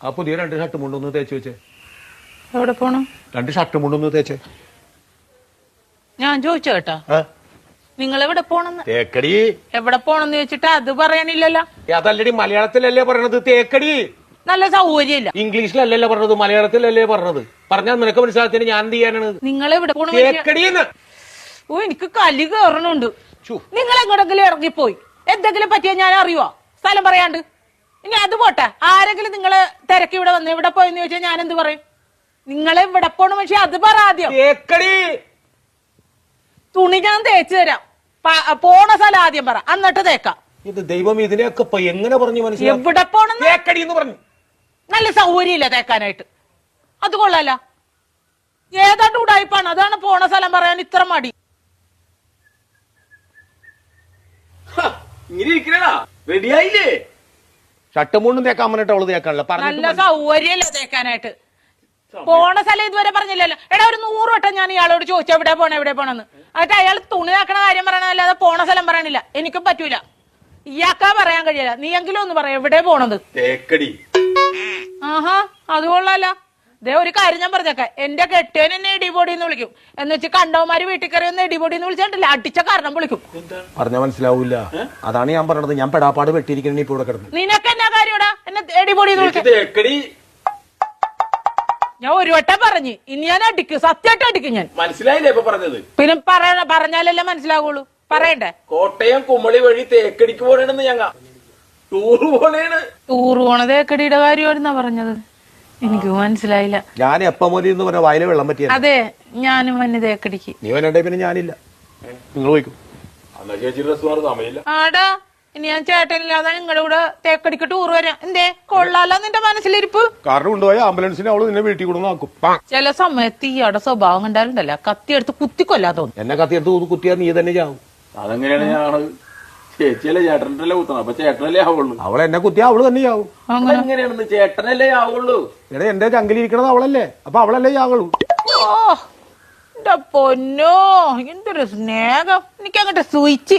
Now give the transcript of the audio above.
ആ പുതിയ രണ്ട് ഷർട്ട് മുണ്ടൊന്ന് തേച്ച് വെച്ചേ. എവിടെ പോണം? രണ്ട് ഷർട്ട് മുണ്ടൊന്ന് തേച്ചേ. ഞാൻ ചോദിച്ചു കേട്ടാ. നിങ്ങൾ എവിടെ പോണെന്ന്? തേക്കടി. എവിടെ പോണെന്ന് ചോദിച്ചിട്ട് അത് പറയണില്ലല്ലോ. അതല്ലടി മലയാളത്തിലല്ലേ പറയണത്? തേക്കടി. നല്ല സൗകര്യമില്ല. ഇംഗ്ലീഷിലല്ലല്ലോ പറഞ്ഞത്? മലയാളത്തിലല്ലേ പറഞ്ഞത്? പറഞ്ഞാൽ നിനക്ക് മനസ്സിലാകത്തിന് ഞാൻ എന്ത് ചെയ്യാനാണ്? നിങ്ങൾ എവിടെ പോണെന്ന് ഓ എനിക്ക് കലി കയറണുണ്ട്. നിങ്ങൾ എങ്ങോട്ടെങ്കിലും ഇറങ്ങിപ്പോയി. എന്തെങ്കിലും പറ്റിയാ ഞാൻ അറിയുവാ? സ്ഥലം പറയാണ്ട്. ഇനി അത് പോട്ടെ. ആരെങ്കിലും നിങ്ങൾ തിരക്ക് ഇവിടെ വന്ന് ഇവിടെ പോയെന്ന് ചോദിച്ചാൽ ഞാൻ എന്ത് പറയും? നിങ്ങളെ ഇവിടെ പോണ പക്ഷെ അത് പറ ആദ്യം. കേക്കടി തുണി ഞാൻ തേച്ചു തരാം. പോണ സ്ഥലം ആദ്യം പറ. എന്നിട്ട് തേക്കാം. ഇത് ദൈവം ഇതിനെയൊക്കെ എങ്ങനെ പറഞ്ഞു മനസ്സിലാക്കി എവിടെ പോണെന്ന്? പറഞ്ഞു. നല്ല സൗകര്യമില്ല തേക്കാനായിട്ട്. അത് കൊള്ളാല. ഏതാണ്ട് ഉടായിപ്പാണ്. അതാണ് പോണ സ്ഥലം പറയാൻ ഇത്ര മടി. ഇങ്ങനെ ഇരിക്കണടാ. റെഡിയായില്ലേ? ഷർട്ട് മുണ്ടും തേക്കാൻ പറഞ്ഞിട്ട് അവൾ തേക്കാനല്ല പറഞ്ഞു നല്ല സൗകര്യമില്ല തേക്കാനായിട്ട്? പോണ സ്ഥലം ഇതുവരെ പറഞ്ഞില്ലല്ലോ. എടാ ഒരു നൂറ് വട്ടം ഞാൻ ഇയാളോട് ചോദിച്ചു എവിടെ പോണ എവിടെ പോണെന്ന്? എന്നിട്ട് അയാൾ തുണി നാക്കണ കാര്യം പറയണല്ലാതെ പോണ സ്ഥലം പറയണില്ല. എനിക്കും പറ്റൂല. ഇയാക്കാ പറയാൻ കഴിയില്ല. നീ എങ്കിലും ഒന്ന് പറയാം എവിടെ പോണത്? തേക്കടി. ആഹാ അത് കൊള്ളാല ദേ ഒരു കാര്യം ഞാൻ പറഞ്ഞേക്കാം. എന്റെ കെട്ടിയൻ എന്നെ ഇടിപൊടി എന്ന് വിളിക്കും. എന്ന് വെച്ച് കണ്ടവന്മാര് വീട്ടിൽ കയറി ഒന്ന് ഇടിപൊടി എന്ന് വിളിച്ചിട്ടില്ല അടിച്ച കാരണം വിളിക്കും. പറഞ്ഞാൽ മനസ്സിലാവൂല. അതാണ് ഞാൻ പറഞ്ഞത്. ഞാൻ പെടാപ്പാട് വെട്ടിയിരിക്കണേ ഇപ്പൊ ഇവിടെ കിടന്നു. നിനക്ക് എന്നാ കാര്യടാ എന്നെ തേടി പൊടി എനിക്ക് വിളിക്കും. ഞാൻ ഒരു വട്ടം പറഞ്ഞു ഇനി ഞാൻ അടിക്കും സത്യമായിട്ട് അടിക്കും ഞാൻ. മനസ്സിലായില്ലേ ഇപ്പൊ പറഞ്ഞത്? പിന്നെ പറയണ പറഞ്ഞാലല്ലേ മനസ്സിലാവുള്ളൂ. പറയണ്ടേ? കോട്ടയം കുമളി വഴി തേക്കടിക്ക് പോണെന്ന് ഞങ്ങ. ടൂറ് പോണേണ്. ടൂർ പോണത് തേക്കടിയുടെ കാര്യമായിരുന്നാ പറഞ്ഞത്. എനിക്ക് മനസ്സിലായില്ല. ഞാൻ എപ്പ മതി എന്ന് പറഞ്ഞ വയല വെള്ളം പറ്റിയ അതെ ഞാനും മഞ്ഞ തേക്കടിക്ക്. നീ വരണ്ടേ പിന്നെ ഞാനില്ല. നിങ്ങൾ പോയിക്കും. ആടാ ഇനി ഞാൻ ചേട്ടനില്ലാതെ നിങ്ങളുടെ കൂടെ തേക്കടിക്ക് ടൂർ വരാം. എന്തേ? കൊള്ളാലോ നിന്റെ മനസ്സിലിരിപ്പ്. കാരണം കൊണ്ടുപോയ ആംബുലൻസിനെ അവൾ നിന്നെ വീട്ടിൽ. ചില സമയത്ത് ഇയാളുടെ സ്വഭാവം കണ്ടാലുണ്ടല്ലോ കത്തിയെടുത്ത് കുത്തിക്കൊല്ലാൻ തോന്നും. എന്നെ കത്തിയെടുത്ത് ഊത് കുത്തിയാ നീ തന്നെ ചാവും. അതെങ്ങനെയാണ് ചേച്ചിയല്ലേ ചേട്ടനല്ലേ കുത്തണം അപ്പൊ ചേട്ടനല്ലേ ആവുള്ളൂ. അവളെ എന്നെ കുത്തിയാ അവൾ തന്നെ ചാവും. എങ്ങനെയാണെന്ന് ചേട്ടനല്ലേ ആവുള്ളൂ. എടാ എന്റെ ചങ്കിലിരിക്കണത് അവളല്ലേ? അപ്പൊ അവളല്ലേ ചാവുള്ളൂ ഓ എന്റെ പൊന്നോ എന്തൊരു സ്നേഹം. എനിക്ക് അങ്ങോട്ട് സൂയിച്ച്